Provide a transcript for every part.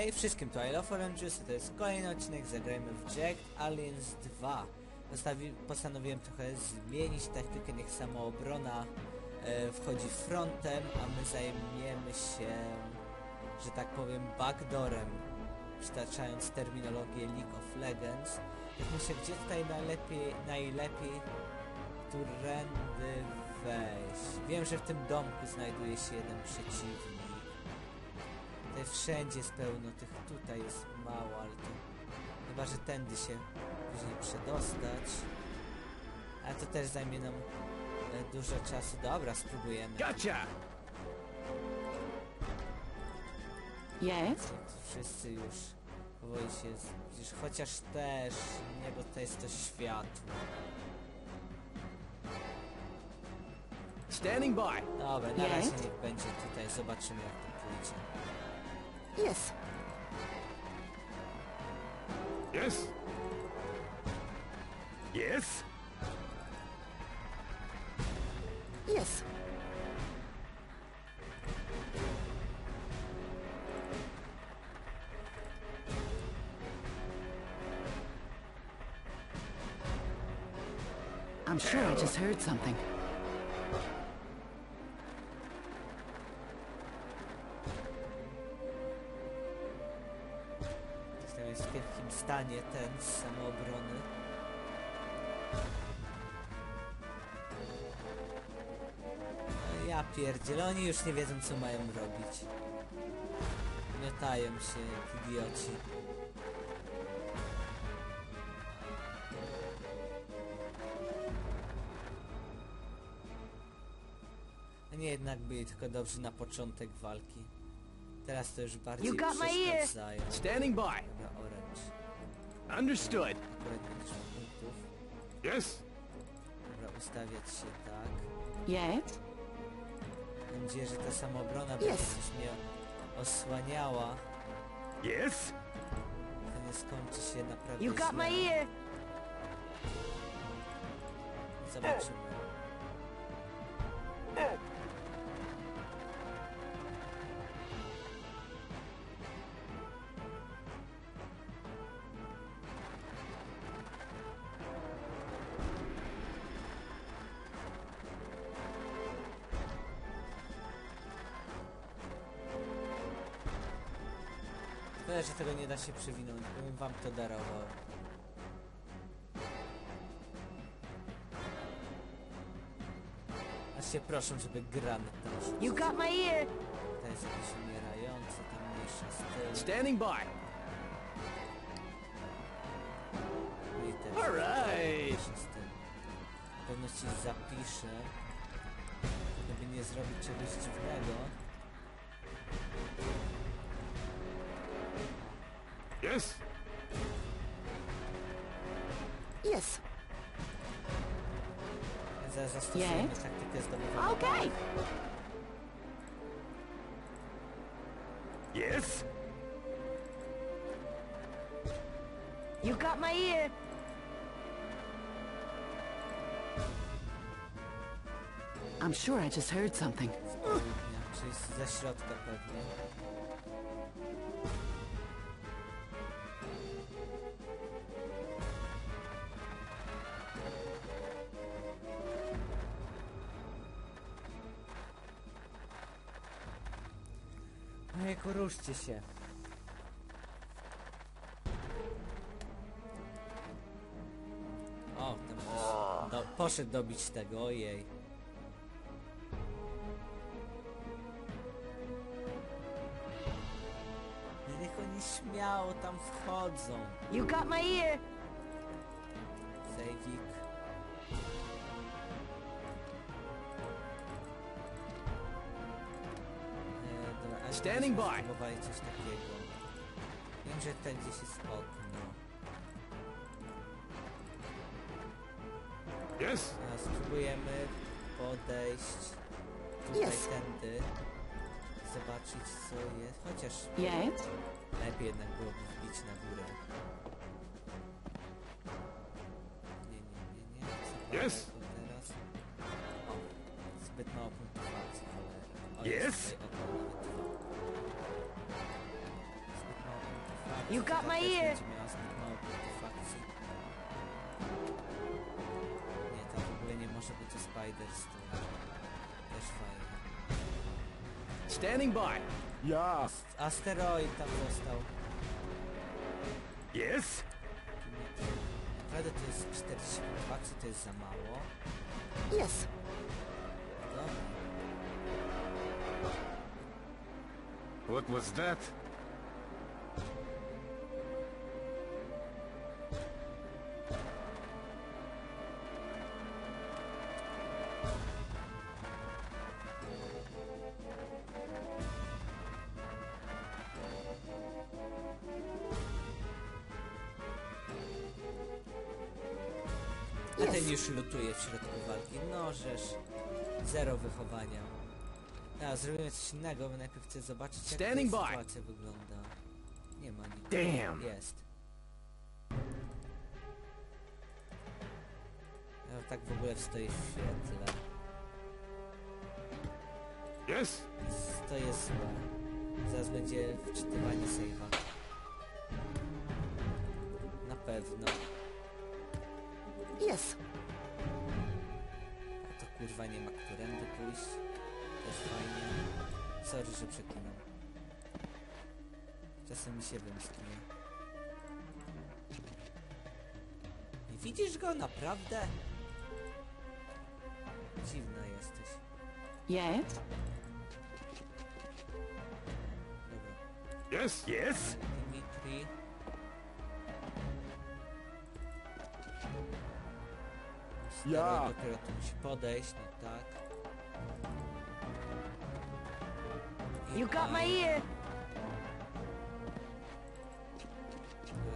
Hej wszystkim, to I Love Orange Juice, to jest kolejny odcinek, zagrajmy w Jack Aliens 2. Postawi, postanowiłem trochę zmienić taktykę, niech samoobrona e, wchodzi frontem, a my zajmiemy się, że tak powiem, backdoorem, przytaczając terminologię League of Legends. Tak myślę, gdzie tutaj najlepiej, najlepiej którędy wejść. Wiem, że w tym domku znajduje się jeden przeciwnik. Tutaj wszędzie jest pełno tych, tutaj jest mało, ale to chyba, że tędy się później przedostać. Ale to też zajmie nam e, dużo czasu. Dobra, spróbujemy. Gotcha! Yes? Wszyscy już powoli się zbliż, chociaż też nie, bo to jest to światło. Standing by. Dobra, na razie niech będzie tutaj, zobaczymy jak to pójdzie. Yes. Yes. Yes. Yes. I'm sure I just heard something. Ten z samoobrony. Ja pierdzielę, oni już nie wiedzą co mają robić. Miotają się jak idioci. No nie jednak byli tylko dobrzy na początek walki. Teraz to już bardziej You got my ear. przeszkadzają. Standing by. Dobra. Understood. Yes. Dobra, ustawiać się tak. Yes? Mam nadzieję, że ta samoobrona będzie Yes. coś mnie osłaniała. Yes. To nie skończy się naprawdę You got źle. my ear. Zobaczymy. Szkoda, że tego nie da się przewinąć, bym wam to darował. Aż się proszę, żeby granat tam rzucić. You got my ear. To jest jakiś umierający, tam mniejsza z tyłu. Standing by. No i też Alright. pewno ci zapiszę, żeby nie zrobić czegoś dziwnego. Yes. Yes. Zaraz zastosujemy Yes. Okay. Yes. You got my ear. I'm sure I just heard something. Ojejku, ruszcie się. O, tam ktoś do, poszedł dobić tego, ojej. Niech oni śmiało tam wchodzą. You got my ear. Standing by. Spróbowali coś takiego. Wiem, że tutaj gdzieś jest okno. Yes. Spróbujemy podejść tutaj Yes. tędy. Zobaczyć co jest. Chociaż Yes? lepiej jednak byłoby wbić na górę. Nie, nie, nie, nie. Yes. teraz? O, zbyt mało punktowacji, cholera. O, Yes. You got my ear. Nie, to w ogóle nie może być o Spiders. To też fajnie. Standing by. Ja. Asteroid tam został. Yes. Naprawdę to jest 40 punktów akcji, to jest za mało. Yes. Dobra. What was that? Ten już lutuje w środku walki. No żeż. Zero wychowania. A, zrobimy coś innego, bo najpierw chcę zobaczyć jak Standing ta by. sytuacja wygląda. Nie ma nic. Damn. Jest. Ja tak w ogóle stoję w świetle. Yes. To jest złe. Zaraz będzie wczytywanie save'a. Na pewno. Yes. A to kurwa nie ma którędy pójść. Też fajnie. Sorry, że przeklinam. Czasem mi się wymsknie. Nie widzisz go naprawdę? Dziwna jesteś. Yes. Dobra. Yes. Yes. Dimitri. Ja. Steroid dopiero tu musi podejść, no tak. You got my ear.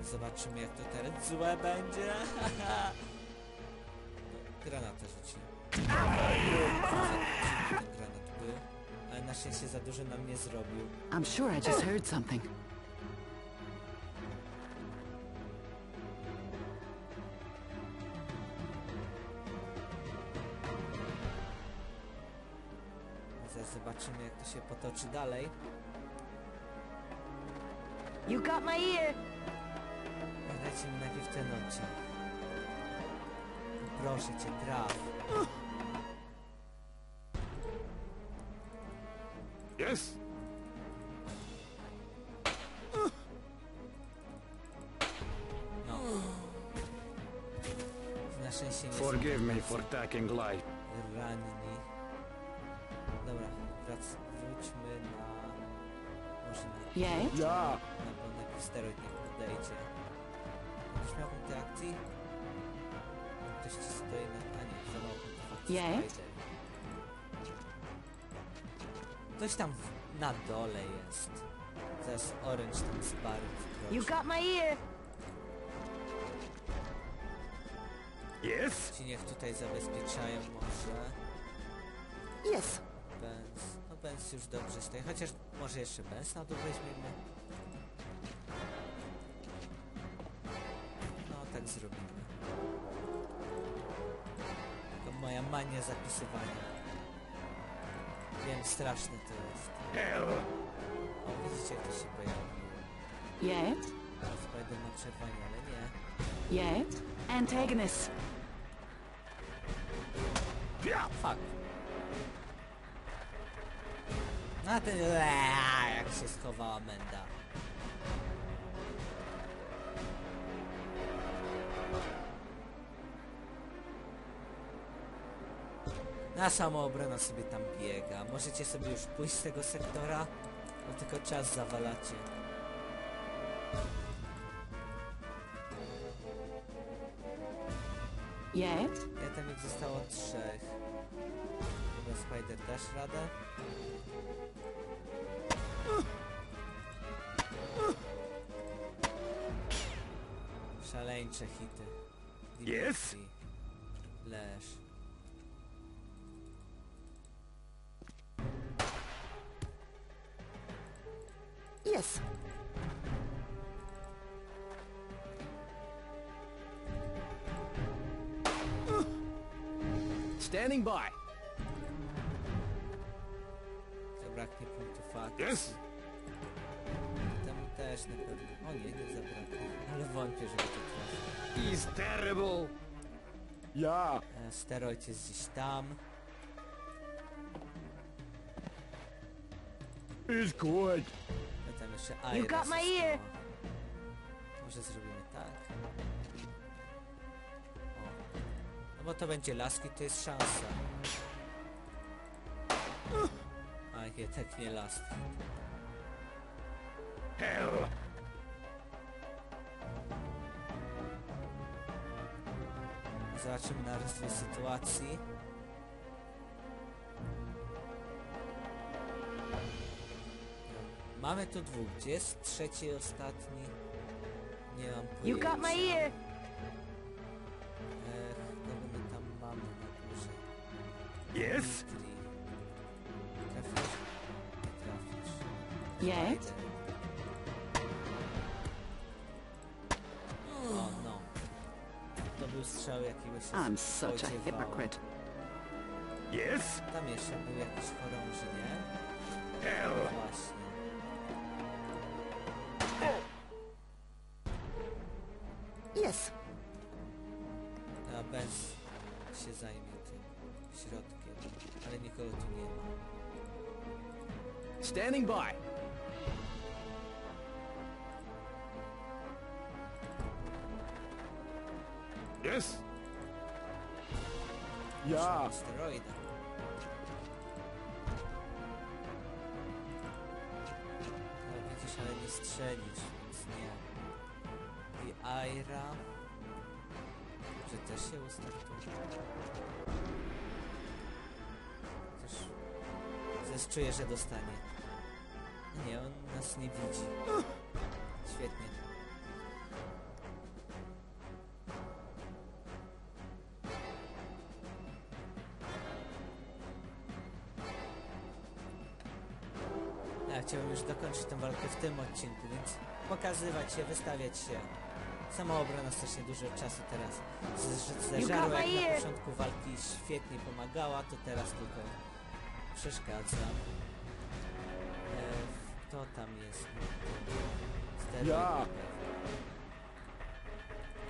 E, Zobaczymy jak to teraz złe będzie. No, Granatę rzuci. Ten granat był. Ale na szczęście za dużo nam nie zrobił. I'm sure I just heard something. Zobaczymy jak to się potoczy dalej. You got my ear. Dajcie mi najpierw ten odcinek. Proszę cię, traf. Yes. No. Na szczęście nie Forgive me for taking light. ranni. Dobra, wrac, wróćmy na... Może na... Yes. Ja. Na bo najpierw steroid niech podejdzie. Będziesz miał punkty akcji? Ktoś ci stoi na... A nie, za mało. Spider. Ktoś tam w, na dole jest. Zaraz Orange tam baru You got my ear. Yes. Ci niech tutaj zabezpieczają może. Yes. Benz. No Benz już dobrze stoi, chociaż może jeszcze Benz na dół weźmiemy. No tak zrobimy. Tylko moja mania zapisywania. Wiem, straszne to jest. Hell. O, widzicie jak to się pojawiło. Yes. Spider na czerwonie, ale nie. Yes. Antagonist. Fuck. Na ten... Eee, jak się schowała Menda. Na samoobrona sobie tam biega. Możecie sobie już pójść z tego sektora, bo tylko czas zawalacie. Yes. Ja tam ich zostało trzech. Chyba Spider dasz radę? Szaleńcze hity. Yes. Dimitri. Leż. Yes. Standing by. Zabraknie punktów akcji. Yes. Też na pewno. O nie, nie zabraknie. Ale wątpię, żeby to trafił. He's terrible. Yeah. E, Steroid jest gdzieś tam. He's good. A tam jeszcze You got my ear. Może zrobimy tak. O. No bo to będzie laski, to jest szansa. A jednak nie laski. Hell. Zobaczymy na rozwój sytuacji. Mamy tu dwóch. Gdzie jest trzeci i ostatni? Nie mam pojęcia. You got my ear. Ech, kogo my tam mamy na górze? Yes. Trafisz? Nie trafisz. Yes. Był strzał jakiegoś I'm such a hypocrite. Yes. Tam jeszcze był jakiś chorąży, nie? Hell. Właśnie. Yes. Użyłem Steroida. No widzisz, ale nie strzelisz, więc nie. I Aira... Że też się ustartuje. Też czuję, że dostanie. Nie, on nas nie widzi. Świetnie. Chciałbym już dokończyć tę walkę w tym odcinku, więc pokazywać się, wystawiać się. Samoobrona strasznie dużo czasu teraz z- zeżarła, jak na początku walki świetnie pomagała, to teraz tylko przeszkadza. E, kto tam jest? Steroid Ja.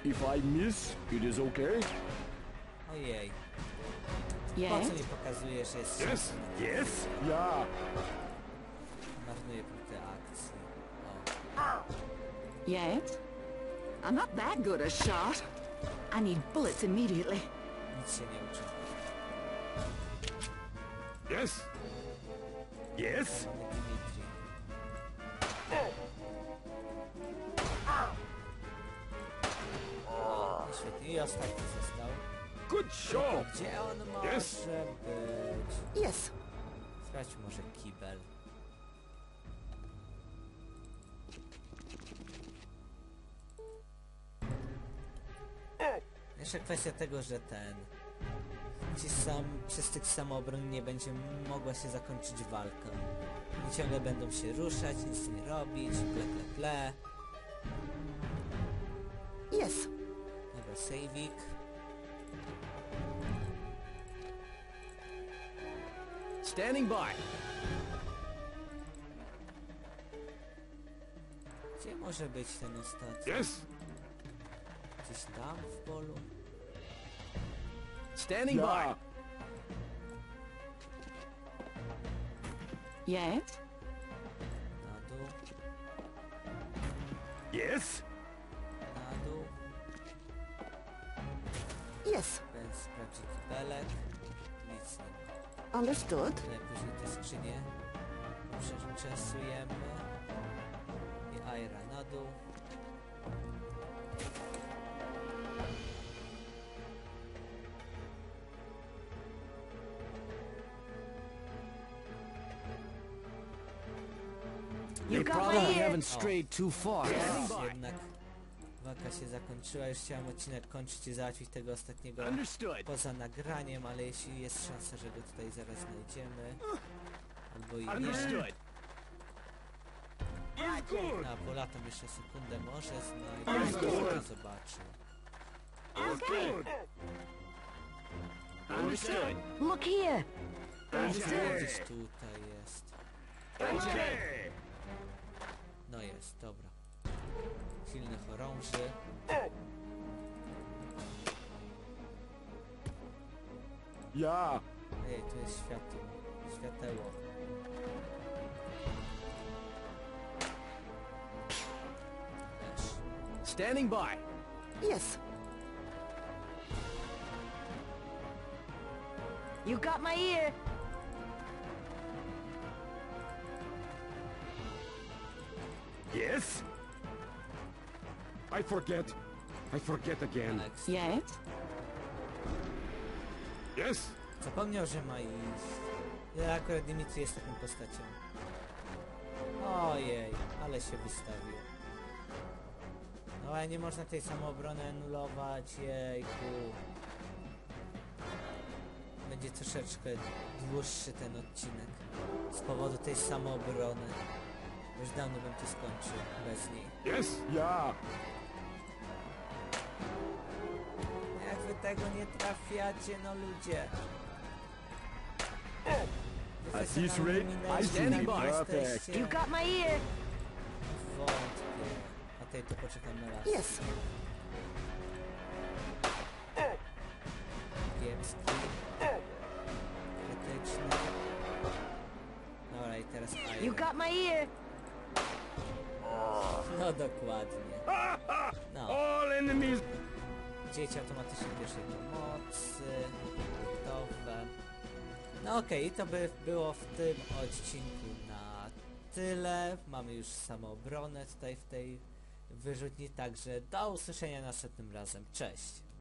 If I miss, it is okay. Ojej, po co Yes. mi pokazujesz, że jest Yes. Yes. Yeah. Yes. I'm not that good a shot. I need bullets immediately. Nic się nie uczy. Yes. Yes. Mamy Dimitri. O, no świetnie. I ostatni został. Good shot. Gdzie on może Yes. być? Yes. Sprawdź może kibel. Jeszcze kwestia tego, że ten... Ci sam, przez tych samoobron nie będzie mogła się zakończyć walka. I ciągle będą się ruszać, nic nie robić, ple, ple, ple. Yes. Dobra, sejwik. Standing by. Gdzie może być ten ostatni? Yes. Gdzieś tam w polu? Standing by. Yes. Na dół, Yes. na dół. Yes. Bez sprawdzi kibelek. Nic nie ma. Understood. Ale później te skrzynie przeczesujemy. I Aira na dół. You got my haven't strayed too far. Jednak walka się zakończyła. Już chciałem odcinek kończyć i załatwić tego ostatniego Understood. poza nagraniem, ale jeśli jest szansa, że go tutaj zaraz znajdziemy. Albo i nie. Understood. He's good. A, polatam jeszcze sekundę, może znajdę, to zobaczył. He's good. Understood. Look here. Gdzieś tutaj jest. Okay. No jest, dobra. silnych orąży. Ja. Ej, tu jest światło. Świateło. Też. Standing by. Yes. You got my ear. Yes? I forget. I forget again. Alex. Yes? Yes? Zapomniał, że ma iść. Ja akurat Dimitri jest taką postacią. Ojej, ale się wystawił. No ale nie można tej samoobrony anulować, jejku. Będzie troszeczkę dłuższy ten odcinek. Z powodu tej samoobrony. Już dawno bym to skończył bez niej. Yes? Ja. Jak wy tego nie trafiacie, no ludzie? At this rate, I nerdami by. jesteście. You got my ear. Wątpię. A tej to poczekam na raz. Yes. Kiepski. Krytyczny. Dobra, i teraz You got my ear. No dokładnie. No, dzieci automatycznie pierwszej pomocy. Gotowe. No okej, i to by było w tym odcinku na tyle. Mamy już samoobronę tutaj w tej wyrzutni, także do usłyszenia następnym razem. Cześć!